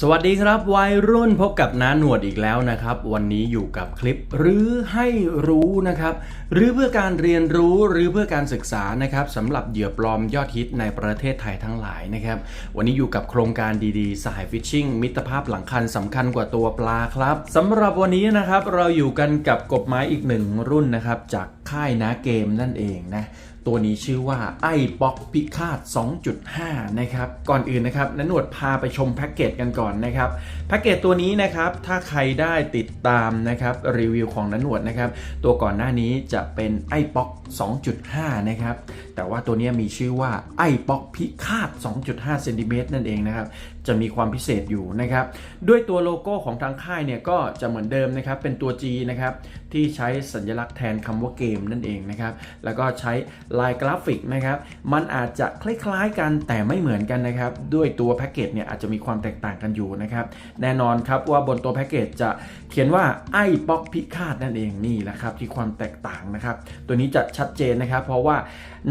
สวัสดีครับวัยรุ่นพบกับน้าหนวดอีกแล้วนะครับ วันนี้อยู่กับคลิปหรือให้รู้นะครับหรือเพื่อการเรียนรู้หรือเพื่อการศึกษานะครับสำหรับเหยื่อปลอมยอดฮิตในประเทศไทยทั้งหลายนะครับ วันนี้อยู่กับโครงการดีๆ สายฟิชชิ่งมิตรภาพหลังคันสำคัญกว่าตัวปลาครับสำหรับวันนี้นะครับเราอยู่กันกับกบไม้อีกหนึ่งรุ่นนะครับจากค่ายนาเกมนั่นเองนะ ตัวนี้ชื่อว่าไอ้บ็อกพิคาด2.5 นะครับ ก่อนอื่นนะครับนันหนวดพาไปชมแพ็กเกจกันก่อนนะครับ แพ็กเกจตัวนี้นะครับ ถ้าใครได้ติดตามนะครับรีวิวของนันหนวดนะครับ ตัวก่อนหน้านี้จะเป็นไอ้บ็อก 2.5 นะครับ แต่ว่าตัวนี้มีชื่อว่าไอ้บ็อกพิคาด2.5 เซนติเมตรนั่นเองนะครับจะมีความพิเศษอยู่นะครับ ด้วยตัวโลโก้ของทางค่ายเนี่ยก็จะเหมือนเดิมนะครับ เป็นตัว G นะครับที่ใช้สัญลักษณ์แทนคำว่าเกมนั่นเองนะครับ แล้วก็ใช้ลายกราฟิกนะครับ มันอาจจะคล้ายๆกันแต่ไม่เหมือนกันนะครับ ด้วยตัวแพ็กเกจเนี่ยอาจจะมีความแตกต่างกันอยู่นะครับ แน่นอนครับว่าบนตัวแพ็กเกจจะเขียนว่าไอ้ป๊อกพิคาดนั่นเองนี่แหละครับที่ความแตกต่างนะครับ ตัวนี้จะชัดเจนนะครับ เพราะว่า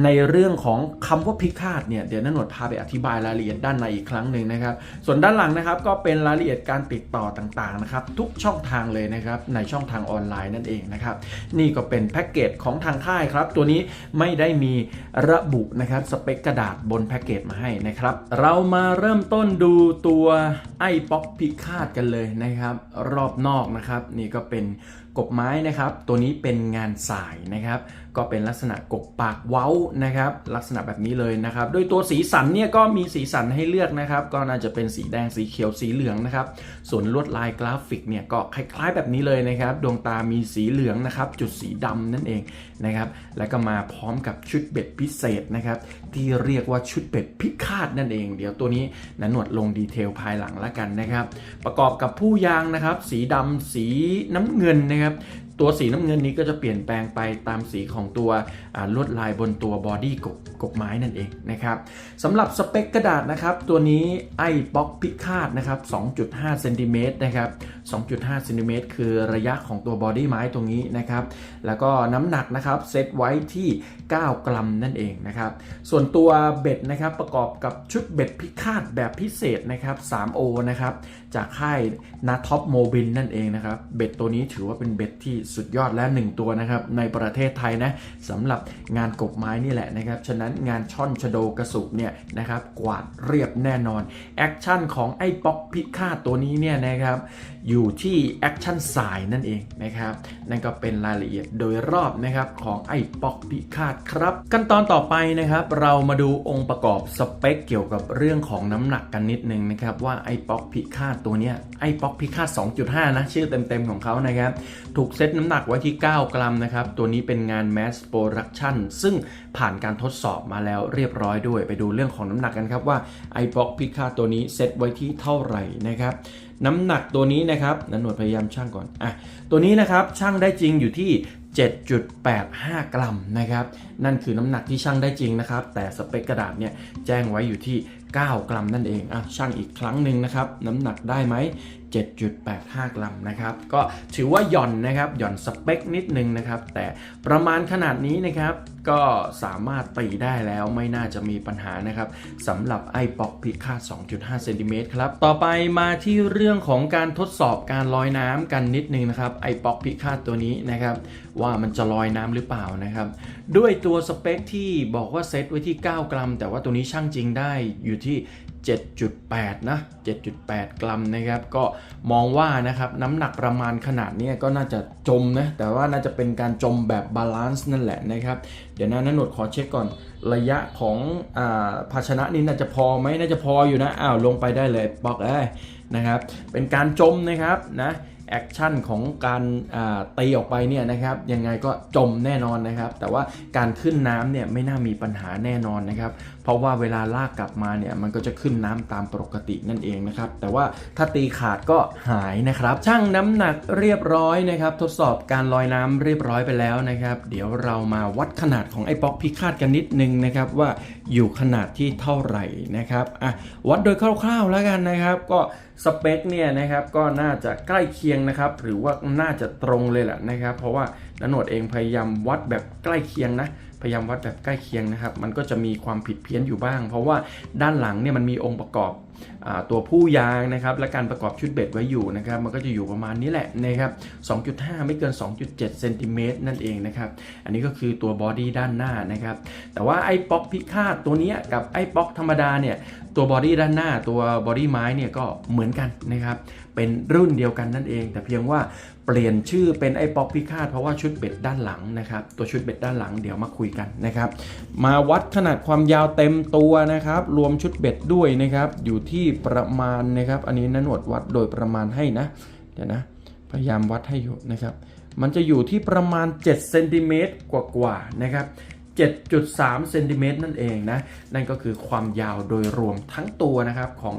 ในเรื่องของคำว่าพิฆาตเนี่ยเดี๋ยวนันหนวดพาไปอธิบายรายละเอียดด้านในอีกครั้งหนึ่งนะครับส่วนด้านหลังนะครับก็เป็นรายละเอียดการติดต่อต่างๆนะครับทุกช่องทางเลยนะครับในช่องทางออนไลน์นั่นเองนะครับนี่ก็เป็นแพ็กเกจของทางค่ายครับ ตัวนี้ไม่ได้มีระบุนะครับสเปคกระดาษบนแพ็กเกจมาให้นะครับ เรามาเริ่มต้นดูตัวไอ้ป๊อกพิฆาตกันเลยนะครับ รอบนอกนะครับนี่ก็เป็นกบไม้นะครับ ตัวนี้เป็นงานสายนะครับ ก็เป็นลักษณะกบปากเว้านะครับ ลักษณะแบบนี้เลยนะครับ โดยตัวสีสันเนี่ยก็มีสีสันให้เลือกนะครับ ก็น่าจะเป็นสีแดงสีเขียวสีเหลืองนะครับ ส่วนลวดลายกราฟิกเนี่ยก็คล้ายๆแบบนี้เลยนะครับ ดวงตามีสีเหลืองนะครับ จุดสีดำนั่นเองนะครับ แล้วก็มาพร้อมกับชุดเบ็ดพิเศษนะครับ ที่เรียกว่าชุดเบ็ดพิฆาตนั่นเอง เดี๋ยวตัวนี้นันหนวดลงดีเทลภายหลังแล้วกันนะครับ ประกอบกับผู้ยางนะครับ สีดำสีน้ำเงินนะครับตัวสีน้ำเงินนี้ก็จะเปลี่ยนแปลงไปตามสีของตัวลวดลายบนตัวบอดี้กบ กบไม้นั่นเองนะครับสำหรับสเปคกระดาษนะครับ ตัวนี้ไอ้บ็อกพิฆาตนะครับ 2.5เซนติเมตรนะครับ 2.5เซนติเมตรคือระยะของตัวบอดี้ไม้ตรงนี้นะครับ แล้วก็น้ำหนักนะครับเซตไว้ที่ 9 กรัมนั่นเองนะครับ ส่วนตัวเบ็ดนะครับประกอบกับชุดเบ็ดพิฆาตแบบพิเศษนะครับ 3O นะครับจากค่ายนาท็อปโมบินนั่นเองนะครับ เบ็ดตัวนี้ถือว่าเป็นเบ็ดที่สุดยอดและ 1 ตัวนะครับในประเทศไทยนะสำหรับงานกบไม้นี่แหละนะครับ ฉะนั้นงานช่อนชะโดกระสุเนี่ยนะครับกวาดเรียบแน่นอนแอคชั่นของไอ้ป๊อกพิฆาตตัวนี้เนี่ยนะครับอยู่ที่แอคชั่นสายนั่นเองนะครับนั่นก็เป็นรายละเอียดโดยรอบนะครับของไอ้ป๊อกพิฆาตครับขั้นตอนต่อไปนะครับเรามาดูองค์ประกอบสเปคเกี่ยวกับเรื่องของน้ำหนักกันนิดนึงนะครับว่าไอ้ป๊อกพิฆาตตัวเนี้ยไอ้ป๊อกพิฆาต 2.5 นะชื่อเต็มๆของเขานะครับถูกเซตน้ำหนักไว้ที่ 9 กรัมนะครับตัวนี้เป็นงาน Mass Production ซึ่งผ่านการทดสอบมาแล้วเรียบร้อยด้วย ไปดูเรื่องของน้ำหนักกันครับว่าไอ้ป๊อกพิฆาตตัวนี้เซตไว้ที่เท่าไหร่นะครับน้ำหนักตัวนี้นะครับนันหนวดพยายามช่างก่อนอะตัวนี้นะครับช่างได้จริงอยู่ที่ 7.85 กรัมนะครับ นั่นคือน้ำหนักที่ช่างได้จริงนะครับ แต่สเปคกระดาษเนี่ยแจ้งไว้อยู่ที่ 9 กรัมนั่นเองอะช่างอีกครั้งหนึ่งนะครับ น้ำหนักได้ไหม 7.85 กรัมนะครับ ก็ถือว่าหย่อนนะครับ หย่อนสเปคนิดนึงนะครับ แต่ประมาณขนาดนี้นะครับ ก็สามารถตีได้แล้วไม่น่าจะมีปัญหานะครับสำหรับไอปอกพิฆาต 2.5 เซนติเมตรครับ ต่อไปมาที่เรื่องของการทดสอบการลอยน้ำกันนิดนึงนะครับไอปอกพิฆาตตัวนี้นะครับ ว่ามันจะลอยน้ำหรือเปล่านะครับ ด้วยตัวัวสเปคที่บอกว่าเซตไว้ที่ 9 กรัม แต่ว่าตัวนี้ช่างจริงได้อยู่ที่ 7.8 นะ 7.8 กรัมนะครับ ก็มองว่านะครับน้ำหนักประมาณขนาดนี้ก็น่าจะจมนะ แต่ว่าน่าจะเป็นการจมแบบบาลานซ์นั่นแหละนะครับ เดี๋ยวนะนันหนวดขอเช็คก่อนระยะของอภาชนะนี่น่าจะพอไหมน่าจะพออยู่นะ อ้าวลงไปได้เลยบอกเอ้ยนะครับ เป็นการจมนะครับนะ แอคชั่นของการตีออกไปเนี่ยนะครับยังไงก็จมแน่นอนนะครับ แต่ว่าการขึ้นน้ำเนี่ยไม่น่ามีปัญหาแน่นอนนะครับ เพราะว่าเวลาลากกลับมาเนี่ยมันก็จะขึ้นน้ำตามปกตินั่นเองนะครับ แต่ว่าถ้าตีขาดก็หายนะครับช่างน้ำหนักเรียบร้อยนะครับ ทดสอบการลอยน้ำเรียบร้อยไปแล้วนะครับ เดี๋ยวเรามาวัดขนาดของไอ้ป๊อกพิฆาตกันนิดนึงนะครับว่า อยู่ขนาดที่เท่าไหร่นะครับอะวัดโดยคร่าวๆแล้วกันนะครับ ก็สเปคเนี่ยนะครับก็น่าจะใกล้เคียงนะครับหรือว่าน่าจะตรงเลยแหละนะครับ เพราะว่านโนดเองพยายามวัดแบบใกล้เคียงนะ พยายามวัดแบบใกล้เคียงนะครับ มันก็จะมีความผิดเพี้ยนอยู่บ้าง เพราะว่าด้านหลังเนี่ยมันมีองค์ประกอบอตัวผู้ยางนะครับและการประกอบชุดเบ็ดไว้อยู่นะครับมันก็จะอยู่ประมาณนี้แหละนะครับ2.5 ไม่เกิน 2.7เซนติเมตรนั่นเองนะครับอันนี้ก็คือตัวบอดี้ด้านหน้านะครับแต่ว่าไอ้ป๊อกพิฆาตตัวเนี้ยกับไอ้ป๊อกธรรมดาเนี่ยตัวบอดี้ด้านหน้าตัวบอดี้ไม้เนี่ยก็เหมือนกันนะครับ เป็นรุ่นเดียวกันนั่นเอง แต่เพียงว่าเปลี่ยนชื่อเป็นไอ้ป๊อกพิฆาตเพราะว่าชุดเบ็ดด้านหลังนะครับตัวชุดเบ็ดด้านหลังเดี๋ยวมาคุยกันนะครับมาวัดขนาดความยาวเต็มตัวนะครับรวมชุดเบ็ดด้วยนะครับอยู่ที่ประมาณนะครับอันนี้นันวดวัดโดยประมาณให้นะเดี๋ยวนะพยายามวัดให้อยู่นะครับมันจะอยู่ที่ประมาณ7เซนติเมตรกว่าๆนะครับ 7.3เซนติเมตรนั่นเองนะ นั่นก็คือความยาวโดยรวมทั้งตัวนะครับของ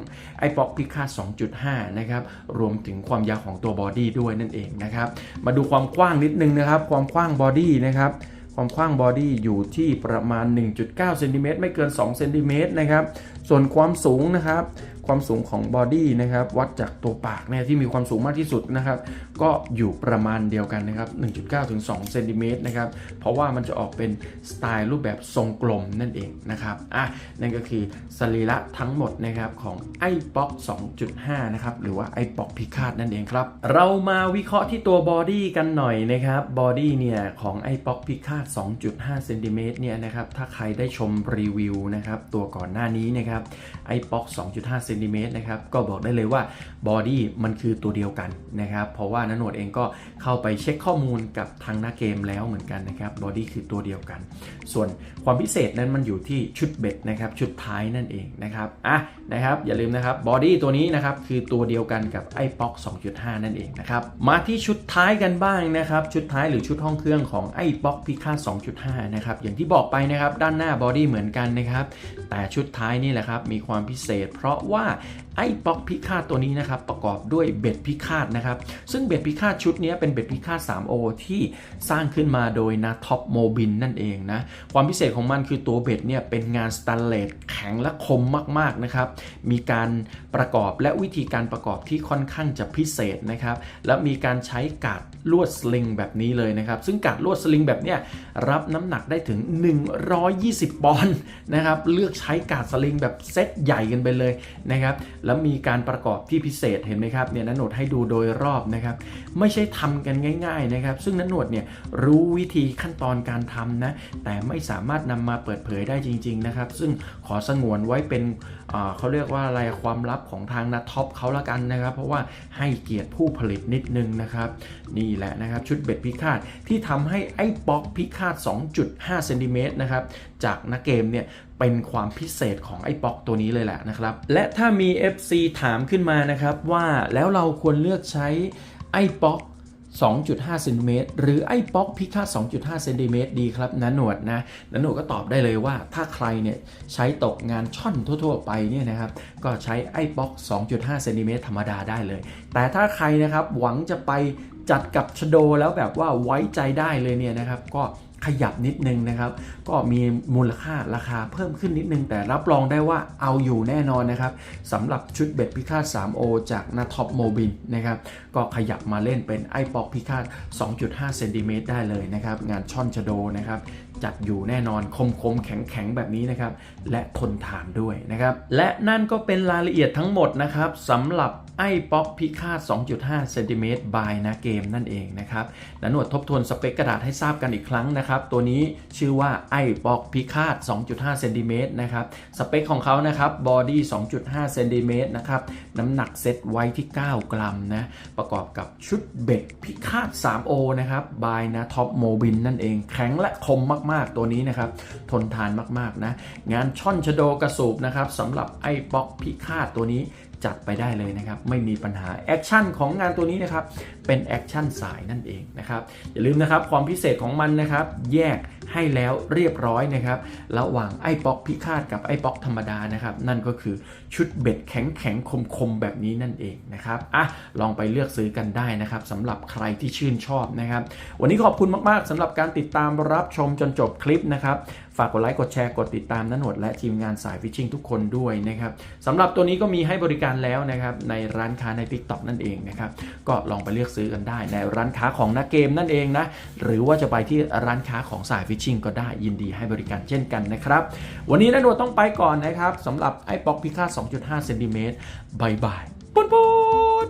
i p o c p i c a 2.5 นะครับ รวมถึงความยาวของตัวบอดี้ด้วยนั่นเองนะครับ มาดูความกว้างนิดนึงนะครับ ความกว้างบอดี้นะครับ ความกว้างบอดี้อยู่ที่ประมาณ 1.9เซนติเมตรไม่เกิน2เซนติเมตรนะครับ ส่วนความสูงนะครับ ความสูงของบอดี้นะครับวัดจากตัวปากเนี่ยที่มีความสูงมากที่สุดนะครับก็อยู่ประมาณเดียวกันนะครับ 1.9 ถึง 2 เซนติเมตรนะครับเพราะว่ามันจะออกเป็นสไตล์รูปแบบทรงกลมนั่นเองนะครับอะนั่นก็คือสรีระทั้งหมดนะครับของไอป๊อก2.5 นะครับหรือว่าไอป๊อกพิคาดนั่นเองครับ เรามาวิเคราะห์ที่ตัวบอดี้กันหน่อยนะครับบอดี้เนี่ยของไอป๊อกพิคาด2.5 เซนติเมตรเนี่ยนะครับถ้าใครได้ชมรีวิวนะครับตัวก่อนหน้านี้นะครับไอป๊อก2.5เซนติเมตรนะครับก็บอกได้เลยว่าบอดี้มันคือตัวเดียวกันนะครับเพราะว่านันหนวดเองก็เข้าไปเช็คข้อมูลกับทางหน้าเกมแล้วเหมือนกันนะครับบอดี้คือตัวเดียวกัน ส่วนความพิเศษนั้นมันอยู่ที่ชุดเบ็ดนะครับชุดท้ายนั่นเองนะครับอะนะครับอย่าลืมนะครับบอดี้ตัวนี้นะครับคือตัวเดียวกันกับไอ้ป๊อก2.5 นั่นเองนะครับมาที่ชุดท้ายกันบ้างนะครับชุดท้ายหรือชุดห้องเครื่องของไอ้ป๊อกพิฆาต2.5 นะครับอย่างที่บอกไปนะครับด้านหน้าบอดี้เหมือนกันนะครับแต่ชุดท้ายนี่แหละครับมีความพิเศษ เพราะว่าไอ้ป๊อกพิฆาตตัวนี้นะครับประกอบด้วยเบ็ดพิฆาตนะครับ ซึ่งเบ็ดพิฆาตชุดนี้เป็นเบ็ดพิฆาต 3O ที่สร้างขึ้นมาโดยนาท็อปโมบินนั่นเองนะ ความพิเศษของมันคือตัวเบ็ดเนี่ยเป็นงานสแตนเลสแข็งและคมมากๆนะครับ มีการประกอบและวิธีการประกอบที่ค่อนข้างจะพิเศษนะครับ และมีการใช้กาดลวดสลิงแบบนี้เลยนะครับ ซึ่งกาดลวดสลิงแบบเนี้ยรับน้ำหนักได้ถึง 120 ปอนด์นะครับเลือกใช้กาดสลิงแบบเซตใหญ่กันไปเลยนะครับแล้วมีการประกอบที่พิเศษเห็นไหมครับเนี่ยนันโหนดให้ดูโดยรอบนะครับไม่ใช่ทำกันง่ายๆนะครับซึ่งนันโหนดเนี่ยรู้วิธีขั้นตอนการทำนะแต่ไม่สามารถนำมาเปิดเผยได้จริงๆนะครับซึ่งขอสงวนไว้เป็นเขาเรียกว่าอะไรความลับของทางนัทท็อปเขาละกันนะครับ เพราะว่าให้เกียรติผู้ผลิตนิดนึงนะครับนี่แหละนะครับชุดเบ็ดพิฆาตที่ทำให้ไอ้ป๊อกพิฆาต 2.5เซนติเมตรนะครับจากนักเกมเนี่ย เป็นความพิเศษของไอ้ป๊อกตัวนี้เลยแหละนะครับ และถ้ามี FC ถามขึ้นมานะครับว่าแล้วเราควรเลือกใช้ไอ้ป๊อก2.5เซนติเมตรหรือไอ้ป๊อกพิฆาต2.5เซนติเมตรดีครับนันหนวดนะนันหนวดก็ตอบได้เลยว่าถ้าใครเนี่ยใช้ตกงานช่อนทั่ว ๆ ไปเนี่ยนะครับก็ใช้ไอ้ป๊อก2.5เซนติเมตรธรรมดาได้เลย แต่ถ้าใครนะครับหวังจะไปจัดกับชโดแล้วแบบว่าไว้ใจได้เลยเนี่ยนะครับก็ ขยับนิดนึงนะครับ ก็มีมูลค่าราคาเพิ่มขึ้นนิดนึง แต่รับรองได้ว่าเอาอยู่แน่นอนนะครับสำหรับชุดเบ็ดพิฆาต 3O จากนาท็อปโมบินนะครับ ก็ขยับมาเล่นเป็นไอปอกพิฆาต 2.5 เซนติเมตรได้เลยนะครับ งานช่อนชโดนะครับจัดอยู่แน่นอนคมคมแข็งแข็งแบบนี้นะครับ และทนทานด้วยนะครับ และนั่นก็เป็นรายละเอียดทั้งหมดนะครับสำหรับ ไอ้ป๊อกพิฆาต 2.5 เซนติเมตรบายนะเกมนั่นเองนะครับและหนวดทบทวนสเปคกระดาษให้ทราบกันอีกครั้งนะครับ ตัวนี้ชื่อว่าไอ้ป๊อกพิฆาต 2.5 เซนติเมตรนะครับ สเปคของเขานะครับบอดี้ 2.5 เซนติเมตรนะครับ น้ำหนักเซตไว้ที่ 9 กรัมนะ ประกอบกับชุดเบ็ดพิฆาต 3O นะครับบายนะท็อปโมบินนั่นเอง แข็งและคมมากๆตัวนี้นะครับ ทนทานมากๆนะ งานช่อนชโดกระสูบนะครับสำหรับไอ้ป๊อกพิฆาตตัวนี้ จัดไปได้เลยนะครับ ไม่มีปัญหาแอคชั่นของงานตัวนี้นะครับเป็นแอคชั่นสายนั่นเองนะครับอย่าลืมนะครับความพิเศษของมันนะครับ แยกให้แล้วเรียบร้อยนะครับระหว่างไอ้ป๊อกพิฆาตกับไอ้ป๊อกธรรมดานะครับนั่นก็คือชุดเบ็ดแข็งแข็งคมคมๆแบบนี้นั่นเองนะครับอะลองไปเลือกซื้อกันได้นะครับสำหรับใครที่ชื่นชอบนะครับ วันนี้ขอบคุณมาก ๆสำหรับการติดตามรับชมจนจบคลิปนะครับฝากกดไลค์กดแชร์กดติดตามนันหนวดและทีมงานสายฟิชชิงทุกคนด้วยนะครับสำหรับตัวนี้ก็มีให้บริการแล้วนะครับในร้านค้าใน TikTok นั่นเองนะครับก็ลองไปเลือกซื้อกันได้ ในร้านค้าของนักเกมนั่นเองนะ หรือว่าจะไปที่ร้านค้าของสายฟิชชิงก็ได้ยินดีให้บริการเช่นกันนะครับ วันนี้นันโดต้องไปก่อนนะครับสำหรับไอ้ป๊อกพิฆาต2.5เซนติเมตรบายบายปุ้นปุ้น